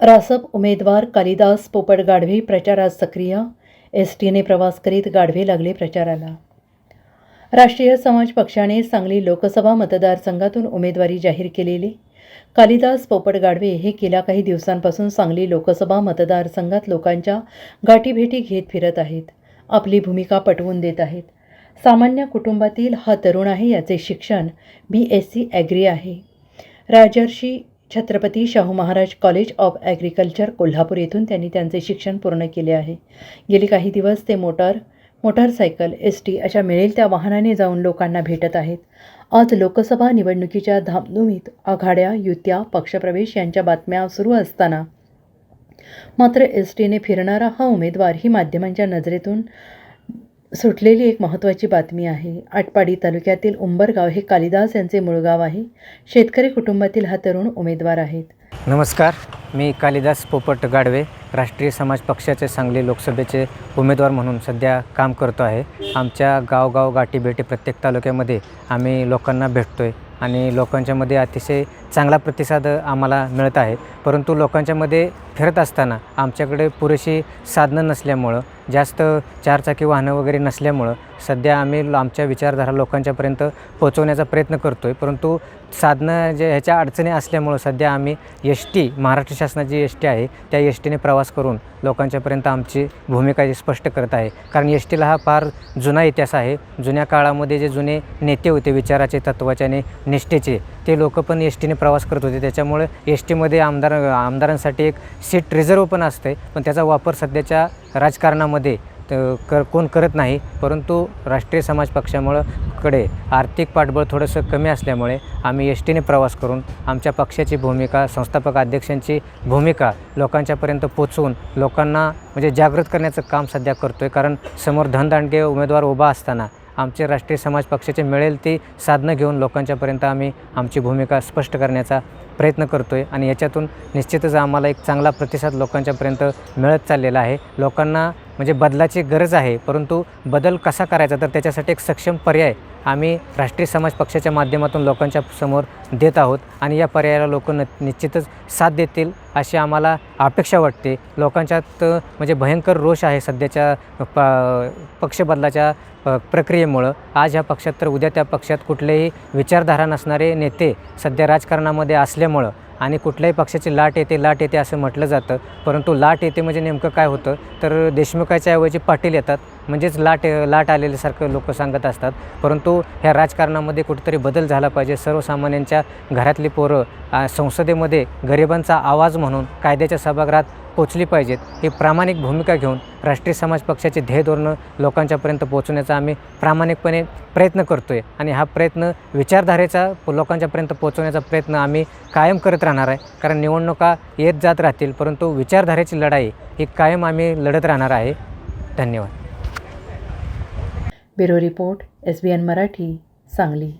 रासप उमेदवार कालिदास पोपट गाढवे प्रचारात सक्रिय. एस टीने प्रवास करीत गाढवे लागले प्रचाराला. राष्ट्रीय समाज पक्षाने सांगली लोकसभा मतदारसंघातून उमेदवारी जाहीर केलेली. कालिदास पोपट गाढवे हे गेल्या काही दिवसांपासून सांगली लोकसभा मतदारसंघात लोकांच्या गाठीभेटी घेत फिरत आहेत. आपली भूमिका पटवून देत आहेत. सामान्य कुटुंबातील हा तरुण आहे याचे शिक्षण बी एस सी ॲग्री आहे. Rajarshi Chhatrapati Shahu Maharaj college of agriculture Kolhapur येथून त्यांनी त्यांचे शिक्षण पूर्ण केले आहे. गेली काही दिवस ते मोटार मोटारसायकल एस टी अशा मिळेल त्या वाहनाने जाऊन लोकांना भेटत आहेत. आज लोकसभा निवडणुकीच्या धामधुमीत आघाड्या युत्या पक्षप्रवेश यांच्या बातम्या सुरू असताना मात्र एस टीने फिरणारा हा उमेदवार ही माध्यमांच्या नजरेतून सुटलेली एक महत्त्वाची बातमी आहे. आटपाडी तालुक्यातील उंबरगाव हे कालिदास यांचे मूळ गाव आहे. शेतकरी कुटुंबातील हा तरुण उमेदवार आहेत. नमस्कार. मी कालिदास पोपट गाडवे राष्ट्रीय समाज पक्षाचे सांगली लोकसभेचे उमेदवार म्हणून सध्या काम करतो आहे. आमच्या गावगाव गाठीभेटी प्रत्येक तालुक्यामध्ये आम्ही लोकांना भेटतो आहे आणि लोकांच्यामध्ये अतिशय चांगला प्रतिसाद आम्हाला मिळत आहे. परंतु लोकांच्यामध्ये फिरत असताना आमच्याकडे पुरेशी साधनं नसल्यामुळं जास्त चारचाकी वाहनं वगैरे नसल्यामुळं सध्या आम्ही आमच्या विचारधारा लोकांच्यापर्यंत पोहोचवण्याचा प्रयत्न करतो आहे परंतु साधनं जे ह्याच्या अडचणी असल्यामुळं सध्या आम्ही एस टी महाराष्ट्र शासनाची एस टी आहे. त्या एस टीने प्रवास करून लोकांच्यापर्यंत आमची भूमिका जी स्पष्ट करत आहे. कारण एस टीला हा फार जुना इतिहास आहे. जुन्या काळामध्ये जे जुने नेते होते विचाराचे तत्त्वाचे आणि निष्ठेचे ते लोक पण एस टीने प्रवास करत होते. त्याच्यामुळे एस टीमध्ये आमदार आमदारांसाठी एक सीट रिझर्व पण असते. पण त्याचा वापर सध्याच्या राजकारणामध्ये कर कोण करत नाही. परंतु राष्ट्रीय समाज पक्षामुळं कडे आर्थिक पाठबळ थोडंसं कमी असल्यामुळे आम्ही एस टीने प्रवास करून आमच्या पक्षाची भूमिका संस्थापक अध्यक्षांची भूमिका लोकांच्यापर्यंत पोचवून लोकांना म्हणजे जागृत करण्याचं काम सध्या करतो आहे कारण समोर धनदांडगे उमेदवार उभा असताना आमचे राष्ट्रीय समाज पक्षाचे मिळेल ती साधनं घेऊन लोकांच्यापर्यंत आम्ही आमची भूमिका स्पष्ट करण्याचा प्रयत्न करतो आहे आणि याच्यातून निश्चितच आम्हाला एक चांगला प्रतिसाद लोकांच्यापर्यंत मिळत चाललेला आहे. लोकांना म्हणजे बदलाची गरज आहे परंतु बदल कसा करायचा? तर त्याच्यासाठी एक सक्षम पर्याय आम्ही राष्ट्रीय समाज पक्षाच्या माध्यमातून लोकांच्या समोर देत आहोत आणि या पर्यायाला लोक न निश्चितच साथ देतील अशी आम्हाला अपेक्षा वाटते. लोकांच्यात म्हणजे भयंकर रोष आहे सध्याच्या प पक्षबदलाच्या प प्रक्रियेमुळं. आज ह्या पक्षात तर उद्या त्या पक्षात कुठलेही विचारधारा नसणारे नेते सध्या राजकारणामध्ये असल्यामुळं आणि कुठल्याही पक्षाची लाट येते लाट येते असं म्हटलं जातं. परंतु लाट येते म्हणजे नेमकं काय होतं? तर देशमुखाच्या ऐवजी पाटील येतात. म्हणजेच लाट लाट आलेल्यासारखं लोक सांगत असतात. परंतु ह्या राजकारणामध्ये कुठेतरी बदल झाला पाहिजे. सर्वसामान्यांच्या घरातली पोरं संसदेमध्ये गरिबांचा आवाज म्हणून कायद्याच्या सभागृहात पोचली पाहिजेत. ही प्रामाणिक भूमिका घेऊन राष्ट्रीय समाज पक्षाचे ध्येय धोरणं लोकांच्यापर्यंत पोहोचवण्याचा आम्ही प्रामाणिकपणे प्रयत्न करतो आहे आणि हा प्रयत्न विचारधारेचा लोकांच्यापर्यंत पोहोचवण्याचा प्रयत्न आम्ही कायम करत राहणार आहे. कारण निवडणुका येत जात राहतील परंतु विचारधारेची लढाई ही कायम आम्ही लढत राहणार आहे. धन्यवाद. Bureau report S B N Marathi Sangli.